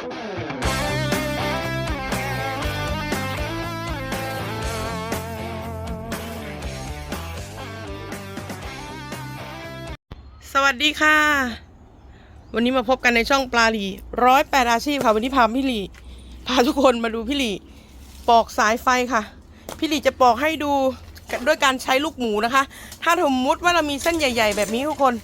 สวัสดีค่ะ วันนี้มาพบกันในช่องปลาหลีร้อยแปดอาชีพค่ะ วันนี้พาพี่หลีพาทุกคนมาดูพี่หลีปอกสายไฟค่ะ พี่หลีจะปอกให้ดูด้วยการใช้ลูกหมูนะคะ ถ้าสมมติว่าเรามีเส้นใหญ่ ๆ แบบนี้ทุกคน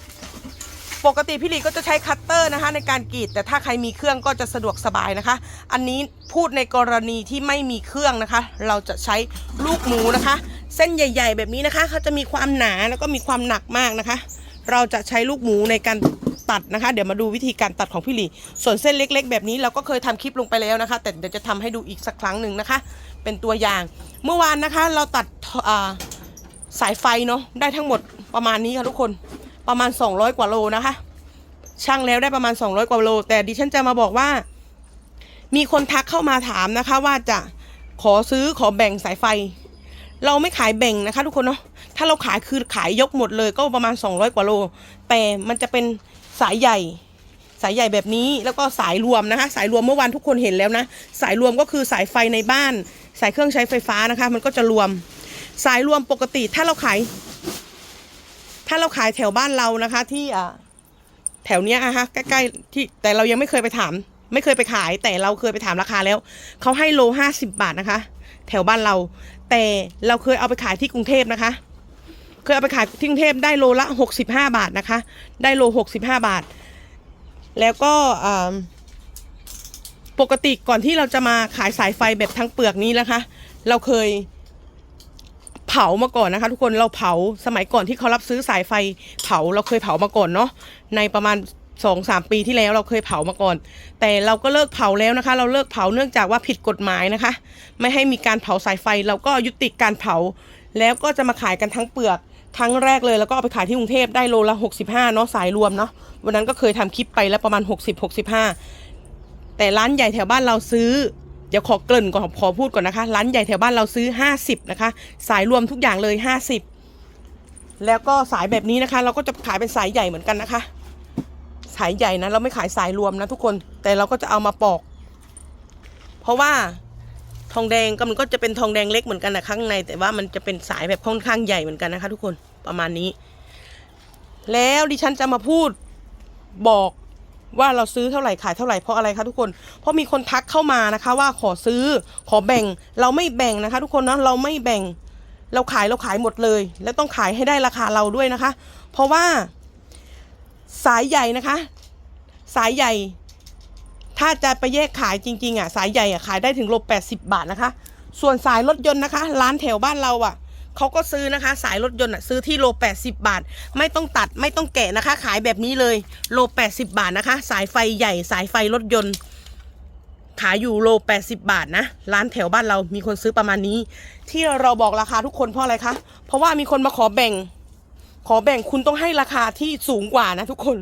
ปกติพี่หลีก็จะใช้คัตเตอร์นะคะในการกรีด แต่ถ้าใครมีเครื่องก็จะสะดวกสบายนะคะ อันนี้พูดในกรณีที่ไม่มีเครื่องนะคะ เราจะใช้ลูกหมูนะคะ เส้นใหญ่ ๆ แบบนี้นะคะเขาจะมีความหนาแล้วก็มีความหนักมากนะคะ เราจะใช้ลูกหมูในการตัดนะคะ เดี๋ยวมาดูวิธีการตัดของพี่หลีส่วนเส้นเล็ก ๆ แบบนี้เราก็เคยทำคลิปลงไปแล้วนะคะ แต่เดี๋ยวจะทำให้ดูอีกสักครั้งหนึ่งนะคะ เป็นตัวอย่าง เมื่อวานนะคะเราตัดสายไฟเนาะได้ทั้งหมดประมาณนี้ค่ะทุกคน ประมาณ 200 กว่าโลนะคะช่างแล้วได้ประมาณ 200 กว่าโล แต่ดิฉันจะมาบอกว่า มีคนทักเข้ามาถามนะคะ ว่าจะขอซื้อขอแบ่งสายไฟ เราไม่ขายแบ่งนะคะ ทุกคนเนาะถ้าเราขายคือขายยกหมดเลยก็ประมาณ 200 กว่าโล แต่มันจะเป็นสายใหญ่ สายใหญ่แบบนี้แล้วก็สายรวมนะคะ สายรวมเมื่อวานทุกคนเห็นแล้วนะ สายรวมก็คือสายไฟในบ้าน สายเครื่องใช้ไฟฟ้านะคะ มันก็จะรวม สายรวมปกติถ้าเราขาย ถ้าเราขายแถวบ้านเรานะคะ ที่แถวเนี้ยอะฮะใกล้ๆที่แต่เรายังไม่เคยไปถาม ไม่เคยไปขาย แต่เราเคยไปถามราคาแล้วเขาให้โลห้าสิบบาทนะคะ แถวบ้านเรา แต่เราเคยเอาไปขายที่กรุงเทพนะคะ เคยเอาไปขายที่กรุงเทพได้โลละหกสิบห้าบาทนะคะ ได้โลหกสิบห้าบาท แล้วก็ปกติก่อนที่เราจะมาขายสายไฟแบบทั้งเปลือกนี้นะคะ เราเคย ผามาก่อนนะคะ ทุกคนเราเผาสมัยก่อนที่เขารับซื้อสายไฟเผาเราเคยเผามาก่อนเนาะในประมาณสองสามปีที่แล้วเราเคยเผามาก่อน แต่เราก็เลิกเผาแล้วนะคะ เราเลิกเผาเนื่องจากว่าผิดกฎหมายนะคะ ไม่ให้มีการเผาสายไฟเราก็ยุติการเผา แล้วก็จะมาขายกันทั้งเปลือกครั้งแรกเลยแล้วก็เอาไปขายที่กรุงเทพได้โลละ 65เนาะสายรวมเนาะวันนั้นก็เคยทำคลิปไปแล้วประมาณ 60 65 แต่ร้านใหญ่แถวบ้านเราซื้อ เดี๋ยวขอเกริ่นก่อนขอพูดก่อนนะคะ ร้านใหญ่แถวบ้านเราซื้อ 50 นะคะ สายรวมทุกอย่างเลย 50 แล้วก็สายแบบนี้นะคะ เราก็จะขายเป็นสายใหญ่เหมือนกันนะคะ สายใหญ่นะเราไม่ขายสายรวมนะทุกคนแต่เราก็จะเอามาปอก เพราะว่าทองแดงก็มันก็จะเป็นทองแดงเล็กเหมือนกันนะข้างใน แต่ว่ามันจะเป็นสายแบบค่อนข้างใหญ่เหมือนกันนะคะ ทุกคนประมาณนี้ แล้วดิฉันจะมาพูดบอก ว่าเราซื้อเท่าไหร่ขายเท่าไหร่เพราะอะไรคะทุกคน เพราะมีคนทักเข้ามานะคะ ว่าขอซื้อขอแบ่ง เราไม่แบ่งนะคะ ทุกคนนะเราไม่แบ่ง เราขายเราขายหมดเลย แล้วต้องขายให้ได้ราคาเราด้วยนะคะ เพราะว่า สายใหญ่นะคะ สายใหญ่ ถ้าจะไปแยกขายจริงๆอะสายใหญ่อะขายได้ถึงโลแปดสิบบาทนะคะ ส่วนสายรถยนต์นะคะ ร้านแถวบ้านเราอะ เขาก็ซื้อนะคะ สายรถยนต์อะซื้อที่โลแปดสิบบาท ไม่ต้องตัดไม่ต้องแกะนะคะ ขายแบบนี้เลยโลแปดสิบบาทนะคะ สายไฟใหญ่สายไฟรถยนต์ ขายอยู่โลแปดสิบบาทนะ ร้านแถวบ้านเรามีคนซื้อประมาณนี้ ที่เราบอกราคาทุกคนเพราะอะไรคะ เพราะว่ามีคนมาขอแบ่ง ขอแบ่งคุณต้องให้ราคาที่สูงกว่านะทุกคน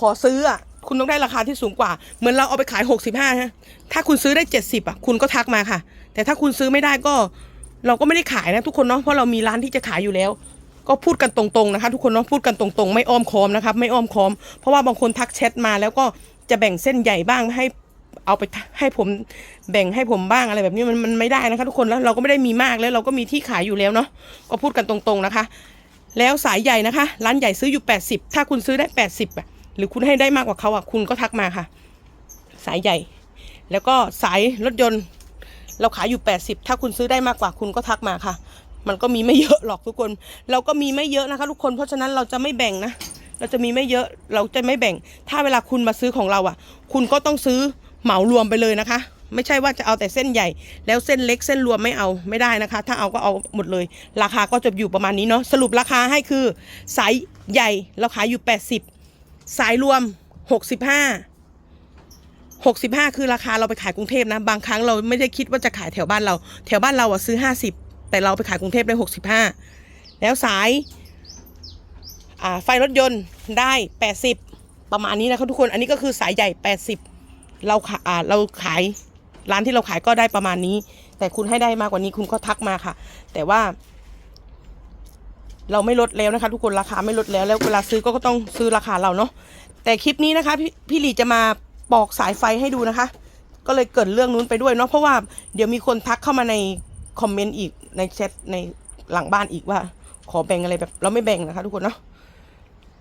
ขอซื้ออะคุณต้องได้ราคาที่สูงกว่า เหมือนเราเอาไปขายหกสิบห้าฮะถ้าคุณซื้อได้เจ็ดสิบอะ คุณก็ทักมาค่ะ แต่ถ้าคุณซื้อไม่ได้ก็ เราก็ไม่ได้ขายนะทุกคนเนาะเพราะเรามีร้านที่จะขายอยู่แล้ว ก็พูดกันตรงๆนะคะ ทุกคนเนาะพูดกันตรงๆ ไม่อ้อมค้อมนะครับไม่อ้อมค้อม เพราะว่าบางคนทักแชทมาแล้วก็จะแบ่งเส้นใหญ่บ้างให้เอาไปให้ผมแบ่งให้ผมบ้างอะไรแบบนี้มันมันไม่ได้นะคะทุกคนแล้วเราก็ไม่ได้มีมากแล้วเราก็มีที่ขายอยู่แล้วเนาะก็พูดกันตรงๆนะคะ แล้วสายใหญ่นะคะ ร้านใหญ่ซื้ออยู่ 80 ถ้าคุณซื้อได้ 80อะหรือคุณให้ได้มากกว่าเขาอะคุณก็ทักมาค่ะ สายใหญ่ แล้วก็สายรถยนต์ เราขายอยู่ 80 ถ้าคุณซื้อได้มากกว่าคุณก็ทักมาค่ะ มันก็มีไม่เยอะหรอกทุกคน เราก็มีไม่เยอะนะคะทุกคน เพราะฉะนั้นเราจะไม่แบ่งนะ เราจะมีไม่เยอะ เราจะไม่แบ่ง ถ้าเวลาคุณมาซื้อของเราอะ คุณก็ต้องซื้อเหมารวมไปเลยนะคะ ไม่ใช่ว่าจะเอาแต่เส้นใหญ่ แล้วเส้นเล็กเส้นรวมไม่เอาไม่ได้นะคะ ถ้าเอาก็เอาหมดเลย ราคาก็จะอยู่ประมาณนี้เนาะ สรุปราคาให้คือสายใหญ่เราขายอยู่ 80 สายรวม 65 65 คือราคาเราไปขายกรุงเทพนะ บางครั้งเราไม่ได้คิดว่าจะขายแถวบ้านเรา แถวบ้านเราอะซื้อ 50 แต่เราไปขายกรุงเทพได้ 65 แล้วสายาไฟรถยนต์ได้ 80 ประมาณนี้นะครับทุกคน อันนี้ก็คือสายใหญ่ 80 เราขาอ่าเราขายร้านที่เราขายก็ได้ประมาณนี้ แต่คุณให้ได้มากกว่านี้คุณก็ทักมาค่ะ แต่ว่า เราไม่ลดแล้วนะคะ ทุกคนราคาไม่ลดแล้วแล้วเวลาซื้อก็ต้องซื้อราคาเราเนาะแต่คลิปนี้นะคะพี่พี่หลีจะมา ปอกสายไฟให้ดูนะคะ ก็เลยเกิดเรื่องนู้นไปด้วยเนาะเพราะว่าเดี๋ยวมีคนทักเข้ามาในคอมเมนต์อีกในแชทในหลังบ้านอีกว่า ขอแบ่งอะไรแบบเราไม่แบ่งนะคะ ทุกคนเนาะ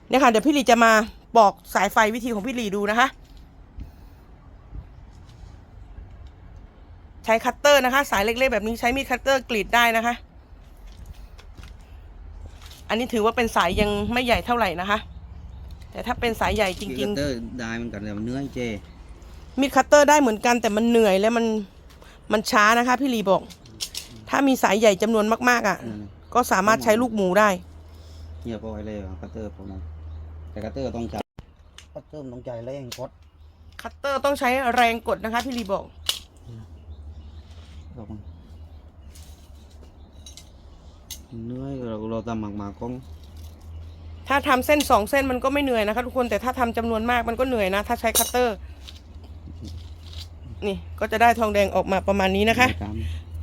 เนี่ยค่ะเดี๋ยวพี่ลีจะมาบอกสายไฟวิธีของพี่ลีดูนะคะ ใช้คัตเตอร์นะคะ สายเล็กๆแบบนี้ใช้มีดคัตเตอร์กรีดได้นะคะ อันนี้ถือว่าเป็นสายยังไม่ใหญ่เท่าไหร่นะคะ แต่ถ้าเป็นสายใหญ่จริงๆเตอร์ได้มันกันแต่มันเนื้อยเจๆมีดคัตเตอร์ได้เหมือนกันแต่มันเหนื่อยและมันมันช้านะคะพี่ลีบอก ถ้ามีสายใหญ่จำนวนมากๆอะ นั่นน่ะก็สามารถใช้ลูกหมูได้เงียบเอาไว้เลยคัตเตอร์ผมนะแต่คัตเตอร์ต้องใจคัตเตอร์มันต้องใจแรงกดคัตเตอร์ต้องใช้แรงกดนะคะ พี่ลีบอก เราเนื้อยเราเราทำหมากหมากกล้อง ถ้าทำเส้นสองเส้นมันก็ไม่เหนื่อยนะคะทุกคนแต่ถ้าทำจำนวนมากมันก็เหนื่อยนะ ถ้าใช้คัตเตอร์ นี่ก็จะได้ทองแดงออกมาประมาณนี้นะคะตาม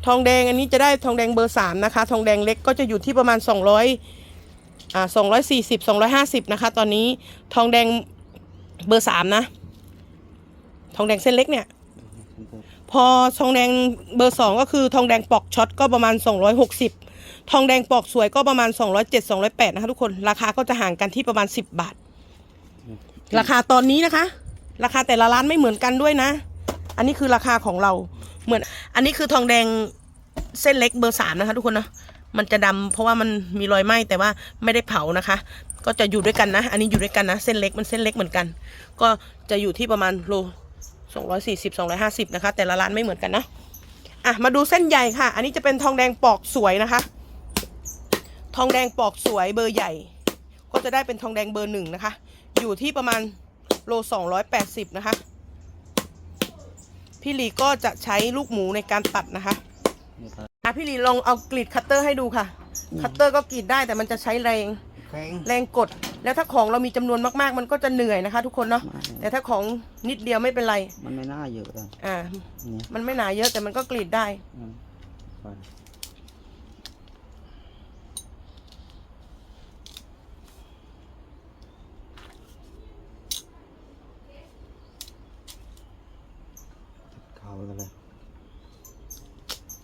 ทองแดงอันนี้จะได้ทองแดงเบอร์สามนะคะ ทองแดงเล็กก็จะอยู่ที่ประมาณสองร้อยอ่าสองร้อยสี่สิบสองร้อยห้าสิบนะคะ ตอนนี้ทองแดงเบอร์สามนะ ทองแดงเส้นเล็กเนี่ย พอทองแดงเบอร์สองก็คือทองแดงปอกช็อตก็ประมาณ260 ทองแดงปอกสวยก็ประมาณ 207 208 นะคะทุกคน ราคาก็จะห่างกันที่ประมาณ 10 บาท ราคาตอนนี้นะคะ ราคาแต่ละร้านไม่เหมือนกันด้วยนะ อันนี้คือราคาของเรา เหมือน อันนี้คือทองแดงเส้นเล็กเบอร์สามนะคะ ทุกคนนะ มันจะดำเพราะว่ามันมีรอยไหม้แต่ว่าไม่ได้เผานะคะ ก็จะอยู่ด้วยกันนะ อันนี้อยู่ด้วยกันนะ เส้นเล็กมันเส้นเล็กเหมือนกัน ก็จะอยู่ที่ประมาณโลสองร้อยสี่สิบสองร้อยห้าสิบนะคะ แต่ละร้านไม่เหมือนกันนะ อะ มาดูเส้นใหญ่ค่ะ อันนี้จะเป็นทองแดงปอกสวยนะคะ ทองแดงปอกสวยเบอร์ใหญ่ ก็จะได้เป็นทองแดงเบอร์หนึ่งนะคะ อยู่ที่ประมาณโลสองร้อยแปดสิบนะคะ พี่ลีก็จะใช้ลูกหมูในการตัดนะคะอะพี่ลีลองเอากรีดคัตเตอร์ให้ดูค่ะ คัตเตอร์ก็กรีดได้แต่มันจะใช้แรง แข็งแรงกด แล้วถ้าของเรามีจำนวนมากๆ มันก็จะเหนื่อยนะคะ ทุกคนเนาะ แต่ถ้าของนิดเดียวไม่เป็นไร มันไม่น่าเยอะเลยอ่า นี่มันไม่หนาเยอะแต่มันก็กรีดได้ อืมไป เข้าแล้วเลย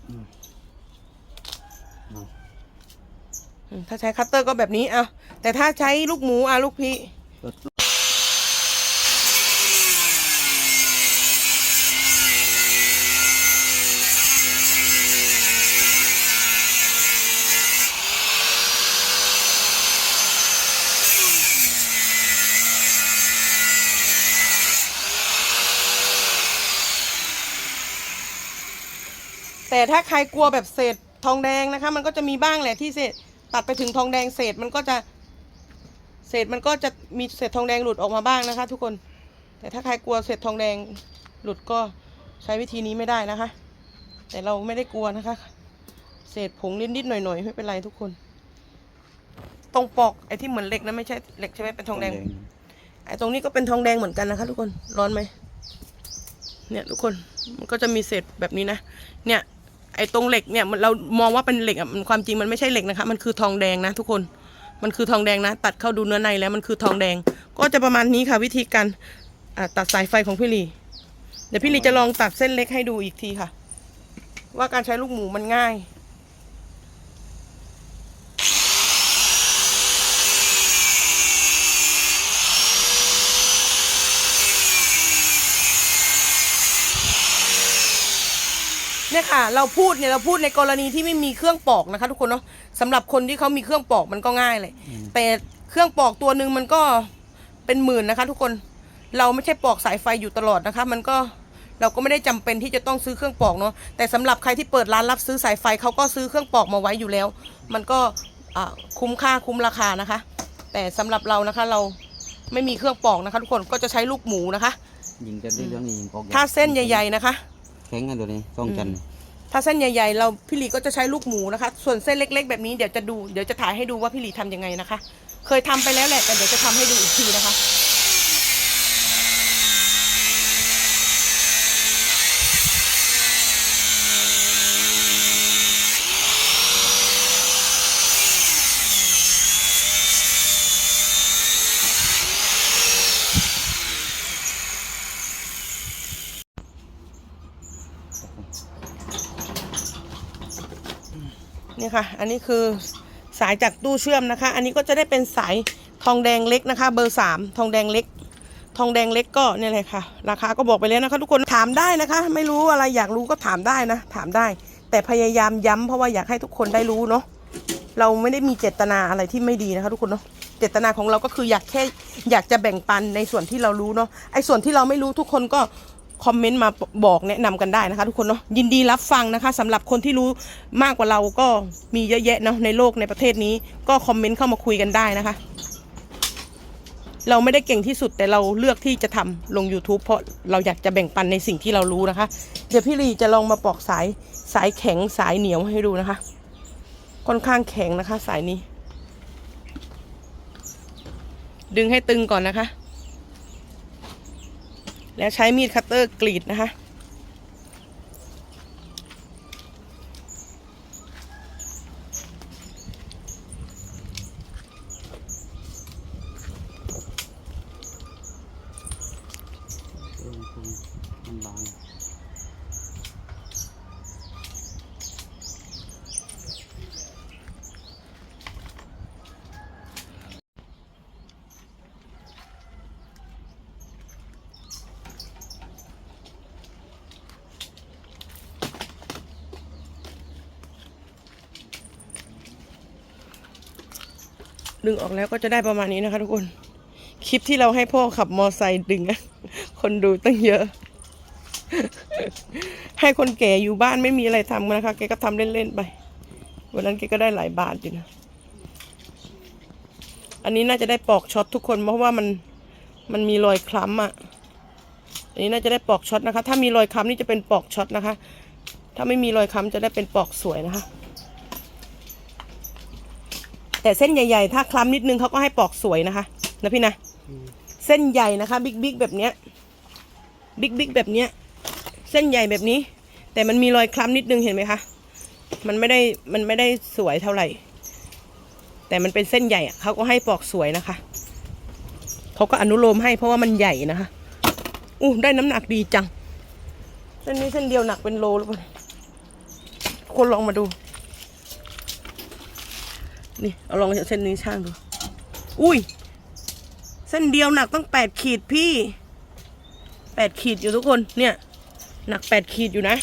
อืมเอาอืมถ้าใช้คัตเตอร์ก็แบบนี้อะแต่ถ้าใช้ลูกหมูอะลูกพี่ แต่ถ้าใครกลัวแบบเศษทองแดงนะคะ มันก็จะมีบ้างแหละที่เศษตัดไปถึงทองแดงเศษมันก็จะ เศษมันก็จะมีเศษทองแดงหลุดออกมาบ้างนะคะ ทุกคน แต่ถ้าใครกลัวเศษทองแดงหลุดก็ใช้วิธีนี้ไม่ได้นะคะ แต่เราไม่ได้กลัวนะคะ เศษผงนิดๆหน่อยๆไม่เป็นไรทุกคนตรงปอกไอ้ที่เหมือนเหล็กนะไม่ใช่เหล็กใช่ไหมเป็นทองแดง ไอ้ตรงนี้ก็เป็นทองแดงเหมือนกันนะคะ ทุกคนร้อนไหมเนี่ยทุกคนมันก็จะมีเศษแบบนี้นะเนี่ย ไอ้ตรงเหล็กเนี่ยเรามองว่าเป็นเหล็กอะมันความจริงมันไม่ใช่เหล็กนะคะ มันคือทองแดงนะทุกคนมันคือทองแดงนะ ตัดเข้าดูเนื้อในแล้วมันคือทองแดง ก็จะประมาณนี้ค่ะ วิธีการตัดสายไฟของพี่ลีเดี๋ยวพี่ลีจะลองตัดเส้นเล็กให้ดูอีกทีค่ะ ว่าการใช้ลูกหมูมันง่าย เนี่ย ค่ะ เราพูดเนี่ยเราพูดในกรณีที่ไม่มีเครื่องปอกนะคะ ทุกคนเนาะสำหรับคนที่เขามีเครื่องปอกมันก็ง่ายเลยอืมแต่เครื่องปอกตัวหนึ่งมันก็เป็นหมื่นนะคะ ทุกคนเราไม่ใช่ปอกสายไฟอยู่ตลอดนะคะ มันก็เราก็ไม่ได้จำเป็นที่จะต้องซื้อเครื่องปอกเนาะแต่สำหรับใครที่เปิดร้านรับซื้อสายไฟเขาก็ซื้อเครื่องปอกมาไว้อยู่แล้ว มันก็อ่าคุ้มค่าคุ้มราคานะคะ แต่สำหรับเรานะคะเราไม่มีเครื่องปอกนะคะ ทุกคนก็จะใช้ลูกหมูนะคะยิงกันได้เรื่องนี้ยิงปอกถ้าเส้นใหญ่ ๆนะคะแข็งกันตัวนี้ต้องจันทร์ ถ้าเส้นใหญ่ๆ เราพี่หลีก็จะใช้ลูกหมูนะคะ ส่วนเส้นเล็ก ๆ แบบนี้เดี๋ยวจะดูเดี๋ยวจะถ่ายให้ดูว่าพี่หลีทำยังไงนะคะ เคยทำไปแล้วแหละแต่เดี๋ยวจะทำให้ดูอีกทีนะคะ ค่ะอันนี้คือสายจากตู้เชื่อมนะคะ อันนี้ก็จะได้เป็นสายทองแดงเล็กนะคะ เบอร์สามทองแดงเล็ก ทองแดงเล็กก็เนี่ยเลยค่ะ ราคาก็บอกไปแล้วนะคะ ทุกคนถามได้นะคะ ไม่รู้อะไรอยากรู้ก็ถามได้นะ ถามได้ แต่พยายามย้ำเพราะว่าอยากให้ทุกคนได้รู้เนาะเราไม่ได้มีเจตนาอะไรที่ไม่ดีนะคะ ทุกคนเนาะเจตนาของเราก็คืออยากแค่อยากจะแบ่งปันในส่วนที่เรารู้เนาะไอ้ส่วนที่เราไม่รู้ทุกคนก็ คอมเมนต์มาบอกแนะนำกันได้นะคะทุกคนเนาะยินดีรับฟังนะคะสำหรับคนที่รู้มากกว่าเราก็มีเยอะแยะเนาะในโลกในประเทศนี้ก็คอมเมนต์เข้ามาคุยกันได้นะคะ เราไม่ได้เก่งที่สุดแต่เราเลือกที่จะทำลง YouTube เพราะเราอยากจะแบ่งปันในสิ่งที่เรารู้นะคะ เดี๋ยวพี่ลีจะลองมาปอกสายสายแข็งสายเหนียวให้ดูนะคะ ค่อนข้างแข็งนะคะ สายนี้ ดึงให้ตึงก่อนนะคะ แล้วใช้มีดคัตเตอร์กรีดนะคะ เออคุณมันบาง ดึงออกแล้วก็จะได้ประมาณนี้นะคะ ทุกคน คลิปที่เราให้พ่อขับมอไซค์ดึงคนดูตั้งเยอะ ให้คนแก่อยู่บ้านไม่มีอะไรทำนะคะแกก็ทำเล่นๆไป วันนั้นแกก็ได้หลายบาทอยู่นะ อันนี้น่าจะได้ปอกช็อตทุกคนเพราะว่ามันมันมีรอยคล้ำอะ อันนี้น่าจะได้ปอกช็อตนะคะ ถ้ามีรอยคล้ำนี่จะเป็นปอกช็อตนะคะ ถ้าไม่มีรอยคล้ำจะได้เป็นปอกสวยนะคะ แต่เส้นใหญ่ๆ ถ้าคล้ำนิดนึงเขาก็ให้ปอกสวยนะคะ นะพี่นะ เส้นใหญ่นะคะบิ๊กบิ๊กแบบเนี้ยบิ๊กบิ๊กแบบเนี้ย เส้นใหญ่แบบนี้ แต่มันมีรอยคล้ำนิดนึงเห็นไหมคะ มันไม่ได้มันไม่ได้สวยเท่าไหร่ แต่มันเป็นเส้นใหญ่เขาก็ให้ปอกสวยนะคะเขาก็อนุโลมให้เพราะว่ามันใหญ่นะคะอู้ได้น้ำหนักดีจังเส้นนี้เส้นเดียวหนักเป็นโลหรือเปล่าคนลองมาดู นี่เอาลองเส้นนี้ช่างดู อุ้ย เส้นเดียวหนักตั้งแปดขีดพี่แปดขีดอยู่ทุกคน เนี่ย หนักแปดขีดอยู่นะ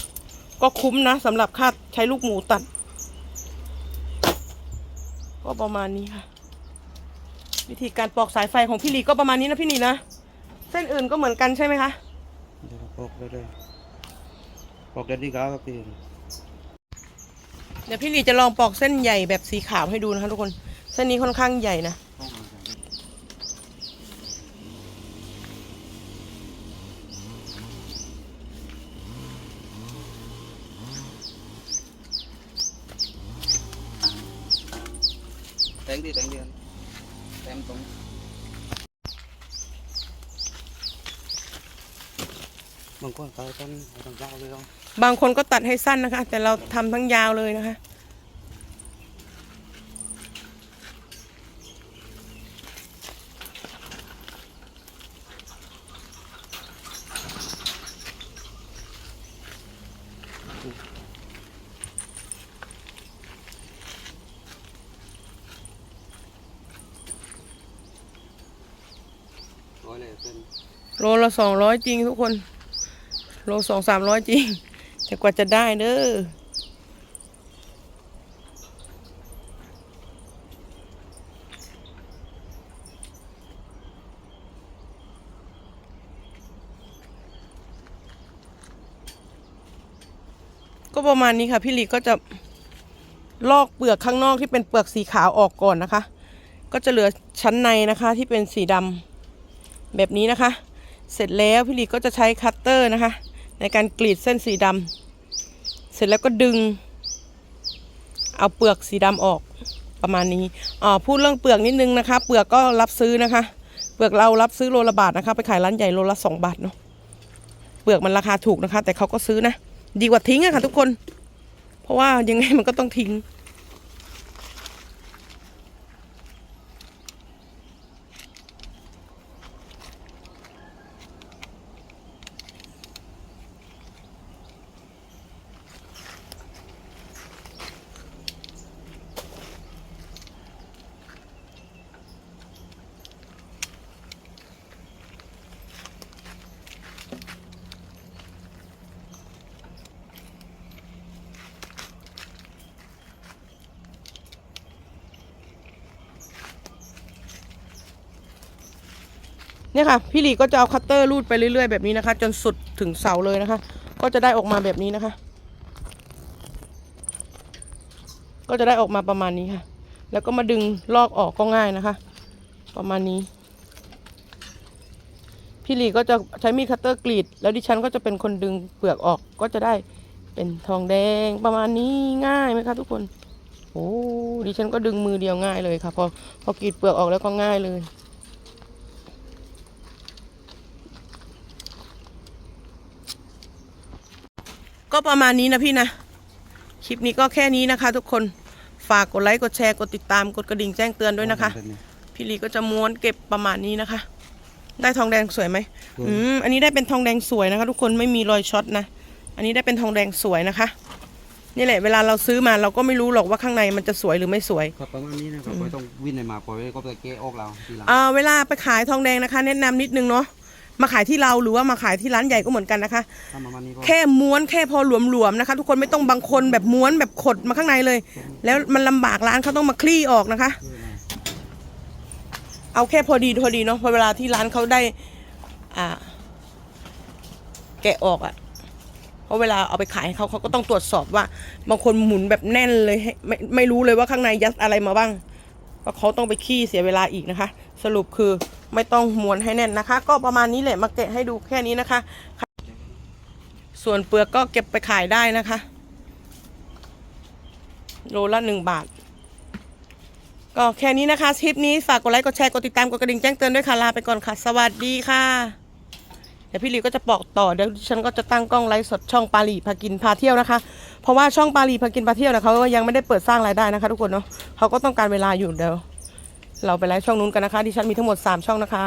ก็คุ้มนะสำหรับค่าใช้ลูกหมูตัด ก็ประมาณนี้ค่ะ วิธีการปอกสายไฟของพี่ลีก็ประมาณนี้นะพี่หลีนะ เส้นอื่นก็เหมือนกันใช่ไหมคะปอกเรื่อยปอกเด็ดดีกว่าครับพี่ ดี๋ยวพี่หลีจะลองปอกเส้นใหญ่แบบสีขาวให้ดูนะคะทุกคน เส้นนี้ค่อนข้างใหญ่นะแทงดีแทงเดียวแทงตรงบางคนเขาต้นเอาต้นยาวเลยเนาะ บางคนก็ตัดให้สั้นนะคะ แต่เราทำทั้งยาวเลยนะคะ ร้อยเลยเป็น โลละสองร้อยจริงทุกคน โลสองสามร้อยจริง แต่กว่าจะได้เด้อก็ประมาณนี้ค่ะ พี่ลีก็จะลอกเปลือกข้างนอกที่เป็นเปลือกสีขาวออกก่อนนะคะ ก็จะเหลือชั้นในนะคะที่เป็นสีดำแบบนี้นะคะ เสร็จแล้วพี่ลีก็จะใช้คัตเตอร์นะคะ ในการกรีดเส้นสีดำเส ร็จแล้วก็ดึง เอาเปลือกสีดำออกประมาณนี้อ่าพูดเรื่องเปลือกนิดนึงนะคะ เปลือกก็รับซื้อนะคะ เปลือกเรารับซื้อโลละบาทนะคะ ไปขายร้านใหญ่โลละสองบาทเนาะ เปลือกมันราคาถูกนะคะ แต่เขาก็ซื้อนะ ดีกว่าทิ้งอะค่ะ ทุกคน เพราะว่ายังไงมันก็ต้องทิ้ง เนี่ยค่ะ พี่หลีก็จะเอาคัตเตอร์รูดไปเรื่อยๆแบบนี้นะคะ จนสุดถึงเสาเลยนะคะ ก็จะได้ออกมาแบบนี้นะคะ ก็จะได้ออกมาประมาณนี้ค่ะ แล้วก็มาดึงลอกออกก็ง่ายนะคะ ประมาณนี้ พี่หลีก็จะใช้มีดคัตเตอร์กรีด แล้วดิฉันก็จะเป็นคนดึงเปลือกออกก็จะได้เป็นทองแดงประมาณนี้ง่ายไหมคะทุกคนโอ้ดิฉันก็ดึงมือเดียวง่ายเลยค่ะพอพอกรีดเปลือกออกแล้วก็ง่ายเลย ก็ประมาณนี้นะพี่นะ คลิปนี้ก็แค่นี้นะคะ ทุกคน ฝากกดไลค์กดแชร์กดติดตามกดกระดิ่งแจ้งเตือนด้วยนะคะ พี่ลีก็จะม้วนเก็บประมาณนี้นะคะ ได้ทองแดงสวยไหมสวยอืมอันนี้ได้เป็นทองแดงสวยนะคะ ทุกคนไม่มีรอยช็อตนะ อันนี้ได้เป็นทองแดงสวยนะคะ นี่แหละเวลาเราซื้อมาเราก็ไม่รู้หรอกว่าข้างในมันจะสวยหรือไม่สวยครับประมาณนี้นะครับไม่ต้องวิ่งในมาปล่อยไว้ก็ไปเกะออกเราทีหลังอ่าเวลาไปขายทองแดงนะคะ แนะนำนิดนึงเนาะ มาขายที่เราหรือว่ามาขายที่ร้านใหญ่ก็เหมือนกันนะคะถ้าประมาณนี้ก็แค่ม้วนแค่พอหลวมๆนะคะ ทุกคนไม่ต้องบางคนแบบม้วนแบบขดมาข้างในเลย แล้วมันลำบากร้านเขาต้องมาคลี่ออกนะคะ เอาแค่พอดีพอดีเนาะพอเวลาที่ร้านเขาได้ อ่า แกะออกอะ่ะเพราะเวลาเอาไปขายให้เขาเขาก็ต้องตรวจสอบว่า บางคนหมุนแบบแน่นเลยให้ไม่ไม่รู้เลยว่าข้างในยัดอะไรมาบ้างก็เขาต้องไปขี้เสียเวลาอีกนะคะ สรุปคือ ไม่ต้องม้วนให้แน่นนะคะ ก็ประมาณนี้แหละมาแกะให้ดูแค่นี้นะคะ ส่วนเปลือกก็เก็บไปขายได้นะคะ โลละหนึ่งบาท ก็แค่นี้นะคะคลิปนี้ฝากกดไลค์กดแชร์กดติดตามกดกระดิ่งแจ้งเตือนด้วยค่ะลาไปก่อนค่ะ สวัสดีค่ะ เดี๋ยวพี่ลีก็จะบอกต่อเดี๋ยวฉันก็จะตั้งกล้องไลฟ์สดช่องปาลีพากินพาเที่ยวนะคะ เพราะว่าช่องปาลีพากินพาเที่ยวนะเขายังไม่ได้เปิดสร้างรายได้นะคะ ทุกคนเนาะเขาก็ต้องการเวลาอยู่เดี๋ยว เราไปไลฟ์ช่องนู้นกันนะคะที่ฉันมีทั้งหมด 3 ช่องนะคะ